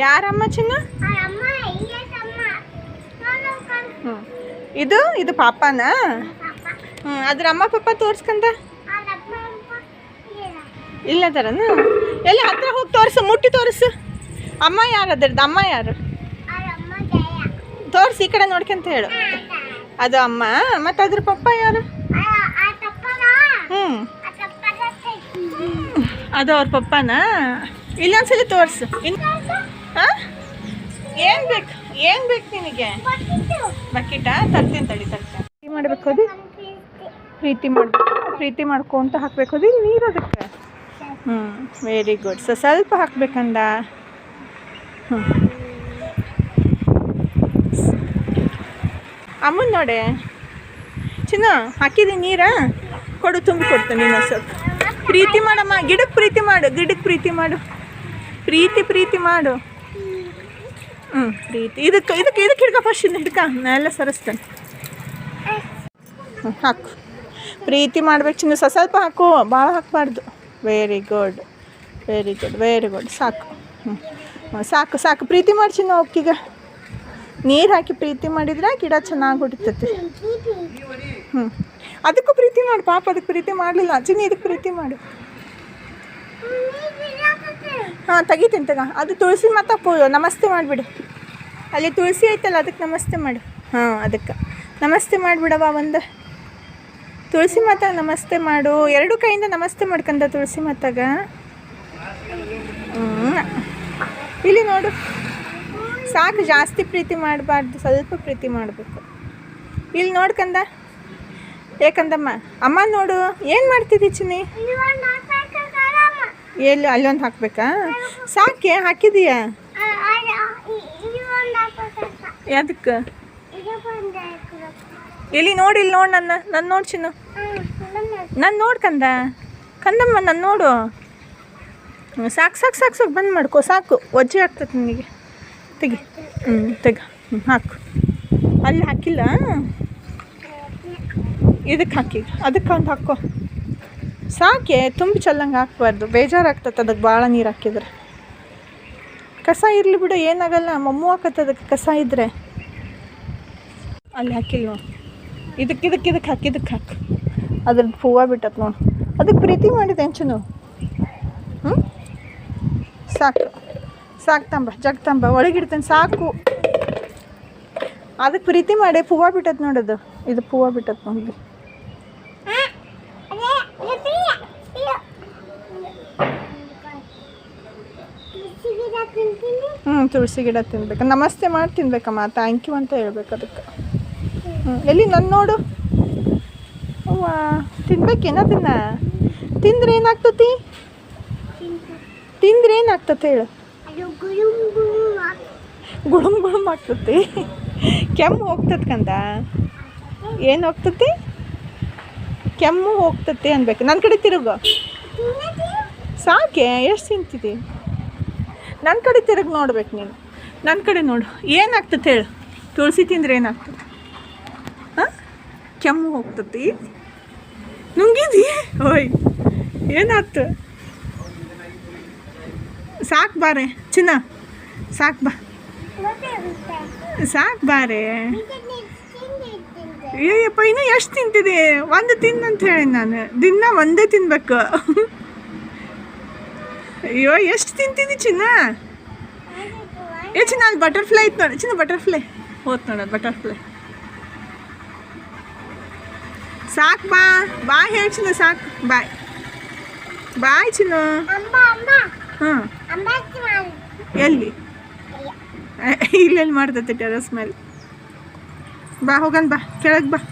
ಯಾರಮ್ಮ ಚಿನ್ನ? ಇದು? ಇದು ಪಾಪನಾ? ಹ್ಞೂ ಅದ್ರ ಅಮ್ಮ ಪಪ್ಪ ತೋರಿಸ್ಕಂದ? ಇಲ್ಲ ಥರನ ಎಲ್ಲಿ ಹತ್ರ ಹೋಗಿ ತೋರಿಸು, ಮುಟ್ಟಿ ತೋರಿಸು. ಅಮ್ಮ ಯಾರು ಅದ್ರದ್ದು? ಅಮ್ಮ ಯಾರು? ತೋರಿಸಿ, ಈ ಕಡೆ ನೋಡ್ಕೊಂತ ಹೇಳು. ಅದು ಅಮ್ಮ. ಮತ್ತು ಅದ್ರ ಪಪ್ಪ ಯಾರು? ಹ್ಞೂ ಅದು ಅವ್ರ ಪಪ್ಪನಾ? ಇಲ್ಲೊಂದ್ಸಲಿ ತೋರಿಸು. ಇನ್ನು ಏನು ಬೇಕು? ಏನು ಬೇಕು ನಿನಗೆ? ಬಕೆಟಾ? ತರ್ತೀನಿ ತಡಿ, ತರ್ತೀನಿ. ಪ್ರೀತಿ ಮಾಡ್ಬೇಕು ಅದು ಪ್ರೀತಿ ಮಾಡ್ಬೇಕು ಪ್ರೀತಿ ಮಾಡ್ಕೊಂತ ಹಾಕ್ಬೇಕು ಅದು ನೀರು ಅದಕ್ಕೆ? ಹ್ಞೂ ವೆರಿ ಗುಡ್ ಸೊ, ಸ್ವಲ್ಪ ಹಾಕ್ಬೇಕಂದ? ಹ್ಞೂ ಅಮ್ಮನ ನೋಡೆ? ಚಿನ್ನ, ಹಾಕಿದಿ ನೀರಾ? ಕೊಡು, ತುಂಬಿ ಕೊಡ್ತೀನಿ ನೀನು ಸ್ವಲ್ಪ. ಪ್ರೀತಿ ಮಾಡಮ್ಮ ಗಿಡಕ್ಕೆ ಪ್ರೀತಿ ಮಾಡು ಗಿಡಕ್ಕೆ ಪ್ರೀತಿ ಮಾಡು. ಪ್ರೀತಿ ಪ್ರೀತಿ ಮಾಡು. ಹ್ಞೂ ಪ್ರೀತಿ. ಇದಕ್ಕೆ ಇದಕ್ಕೆ ಇದಕ್ಕೆ ಹಿಡ್ಕ ಫಸ್ಟ್ ಹಿಡ್ಕ. ಎಲ್ಲ ಸರಿಸ್ತೇನೆ. ಹ್ಞೂ ಹಾಕು. ಪ್ರೀತಿ ಮಾಡ್ಬೇಕು ಚಿನ್ನ ಸ್ವಲ್ಪ ಹಾಕು. ಭಾಳ ಹಾಕಬಾರ್ದು. Very good very good very good ಸಾಕು. ಹ್ಞೂ ಸಾಕು ಸಾಕು. ಪ್ರೀತಿ ಮಾಡಿ ಚಿನ್ನ ಅವಕ್ಕೀಗ ನೀರು ಹಾಕಿ ಪ್ರೀತಿ ಮಾಡಿದ್ರೆ ಗಿಡ ಚೆನ್ನಾಗಿ ಹೊಡಿತೈತಿ ಹ್ಞೂ ಅದಕ್ಕೂ ಪ್ರೀತಿ ಮಾಡು. ಪಾಪ ಅದಕ್ಕೆ ಪ್ರೀತಿ ಮಾಡಲಿಲ್ಲ. ಚಿನ್ನಿ, ಇದಕ್ಕೆ ಪ್ರೀತಿ ಮಾಡು. ಹಾಂ, ತೆಗಿತೀನಿ ತಗ. ಅದು ತುಳಸಿ ಮತ್ತೆ ಪೂ ನಮಸ್ತೆ ಮಾಡಿಬಿಡು. ಅಲ್ಲಿ ತುಳಸಿ ಐತಲ್ಲ ಅದಕ್ಕೆ ನಮಸ್ತೆ ಮಾಡು. ಹಾಂ ಅದಕ್ಕೆ. ನಮಸ್ತೆ ಮಾಡಿಬಿಡವ ಒಂದು. ತುಳಸಿ ಮಾತಾ ನಮಸ್ತೆ ಮಾಡು. ಎರಡು ಕೈಯಿಂದ ನಮಸ್ತೆ ಮಾಡ್ಕಂದ ತುಳಸಿ ಮಾತಾಗ. ಹ್ಞೂ ಇಲ್ಲಿ ನೋಡು. ಸಾಕು ಜಾಸ್ತಿ ಪ್ರೀತಿ ಮಾಡಬಾರ್ದು ಸ್ವಲ್ಪ ಪ್ರೀತಿ ಮಾಡಬೇಕು. ಇಲ್ಲಿ ನೋಡ್ಕಂದ ಏಕಂದಮ್ಮ ಅಮ್ಮ ನೋಡು ಏನು ಮಾಡ್ತಿದ್ದಿ ಚಿನ್ನಿ? ಎಲ್ಲಿ ಅಲ್ಲೊಂದು ಹಾಕ್ಬೇಕಾ? ಸಾಕೆ ಹಾಕಿದೀಯಾ ಯಾದಕ್ಕೆ? ಎಲ್ಲಿ ನೋಡಿ ಇಲ್ಲಿ ನೋಡು ನನ್ನ ನನ್ನ ನೋಡಿ ಚಿನ್ನು. ನಾನು ನೋಡ್ಕಂದ ಕಂದಮ್ಮ ನನ್ನ ನೋಡು. ಸಾಕು ಸಾಕು ಸಾಕು ಸಾಕು ಬಂದ್ ಮಾಡ್ಕೋ ಸಾಕು. ಒಜ್ಜೆ ಆಗ್ತದೆ ನಿನಗೆ. ತೆಗಿ. ಹ್ಞೂ ತೆಗ. ಹ್ಞೂ ಹಾಕು. ಅಲ್ಲಿ ಹಾಕಿಲ್ಲ? ಇದಕ್ಕೆ ಹಾಕಿ. ಅದಕ್ಕೆ ಒಂದು ಹಾಕೋ. ಸಾಕೆ ತುಂಬಿ ಚೆಲ್ಲಂಗೆ ಹಾಕ್ಬಾರ್ದು. ಬೇಜಾರಾಗ್ತದೆ ಅದಕ್ಕೆ ಭಾಳ ನೀರು ಹಾಕಿದ್ರೆ. ಕಸ ಇರಲಿ ಬಿಡು, ಏನಾಗಲ್ಲ. ಮಮ್ಮು ಹಾಕತ್ತದಕ್ಕೆ ಕಸ ಇದ್ದರೆ ಅಲ್ಲಿ ಹಾಕಿಲ್ಲ ನೋಡು. ಇದಕ್ಕೆ ಇದಕ್ಕೆ ಇದಕ್ಕೆ ಹಾಕಿ ಇದಕ್ಕೆ ಹಾಕು. ಅದ್ರದ್ದು ಹೂವು ಬಿಟ್ಟತ್ ನೋಡು. ಅದಕ್ಕೆ ಪ್ರೀತಿ ಮಾಡಿದೆ ಹೆಂಚನು ಹ್ಞೂ ಸಾಕು. ಸಾಕು ತಂಬ, ಜಗ್ ತಂಬ. ಒಳಗಿಡ್ತೇನೆ, ಸಾಕು. ಅದಕ್ಕೆ ಪ್ರೀತಿ ಮಾಡಿ, ಹೂವು ಬಿಟ್ಟತ್ ನೋಡೋದು ಇದು ಹೂವು ಬಿಟ್ಟತ್ ನೋಡಿ ಹ್ಞೂ ತುಳಸಿ ಗಿಡ ತಿನ್ಬೇಕು. ನಮಸ್ತೆ ಮಾಡಿ ತಿನ್ಬೇಕಮ್ಮ. ಥ್ಯಾಂಕ್ ಯು ಅಂತ ಹೇಳ್ಬೇಕು ಅದಕ್ಕೆ. ಎಲ್ಲಿ ನನ್ನ ನೋಡು. ಅವ್ವ ತಿನ್ಬೇಕೇನ ತಿನ್ನ ತಿಂದ್ರೆ ಏನಾಗ್ತತಿ? ತಿಂದ್ರೆ ಏನಾಗ್ತತಿ ಹೇಳು. ಗುಳುಮ್ ಗುಳುಮ್ ಆಗ್ತತಿ. ಕೆಮ್ಮು ಹೋಗ್ತದ ಕಂದ? ಏನು ಹೋಗ್ತತಿ? ಕೆಮ್ಮು ಹೋಗ್ತತಿ ಅನ್ಬೇಕು. ನನ್ನ ಕಡೆ ತಿರುಗು. ಸಾಕೆ ಎಷ್ಟು ತಿಂತಿದಿ? ನನ್ನ ಕಡೆ ತಿರುಗಿ ನೋಡ್ಬೇಕು ನೀನು. ನನ್ನ ಕಡೆ ನೋಡು. ಏನಾಗ್ತದೆ ಹೇಳು. ತುಳಸಿ ತಿಂದ್ರೆ ಏನಾಗ್ತದೆ? ಹಾಂ? ಕೆಮ್ಮು ಹೋಗ್ತತಿ ನುಂಗಿದಿ? ಓಯ್ ಏನಾಯ್ತು ಸಾಕು ಬಾರೆ. ಚಿನ್ನ, ಸಾಕು ಬಾ. ಸಾಕು ಬಾರೆ. ಏಯ್ಯಪ್ಪ ಇನ್ನೂ ಎಷ್ಟು ತಿಂತಿದೆ? ಒಂದು ತಿನ್ನಂತ ಹೇಳಿ ನಾನು. ದಿನ ಒಂದೇ ತಿನ್ಬೇಕು. ಅಯ್ಯೋ ಎಷ್ಟು ತಿಂತಿದ್ದಿ ಚಿನ್ನ? ಏ ಚಿನ್ನ ಅಲ್ಲಿ ಬಟರ್ಫ್ಲೈ ಇತ್ತು ನೋಡಿ. ಚಿನ್ನ ಬಟರ್ಫ್ಲೈ ಹೋತ್ ನೋಡ ಬಟರ್ಫ್ಲೈ ಸಾಕು ಬಾ. ಬಾ ಹೇಳಿ ಚಿನ್ನ ಸಾಕು. ಬಾಯ್. ಬಾಯ್ ಚಿನ್ನ. ಹಾಂ. ಎಲ್ಲಿ? ಇಲ್ಲೆಲ್ಲಿ ಮಾಡ್ತೈತೆ ಟೆರಸ್ ಮೇಲೆ. ಬಾ ಹೋಗನ್ ಬಾ. ಕೆಳಗೆ ಬಾ.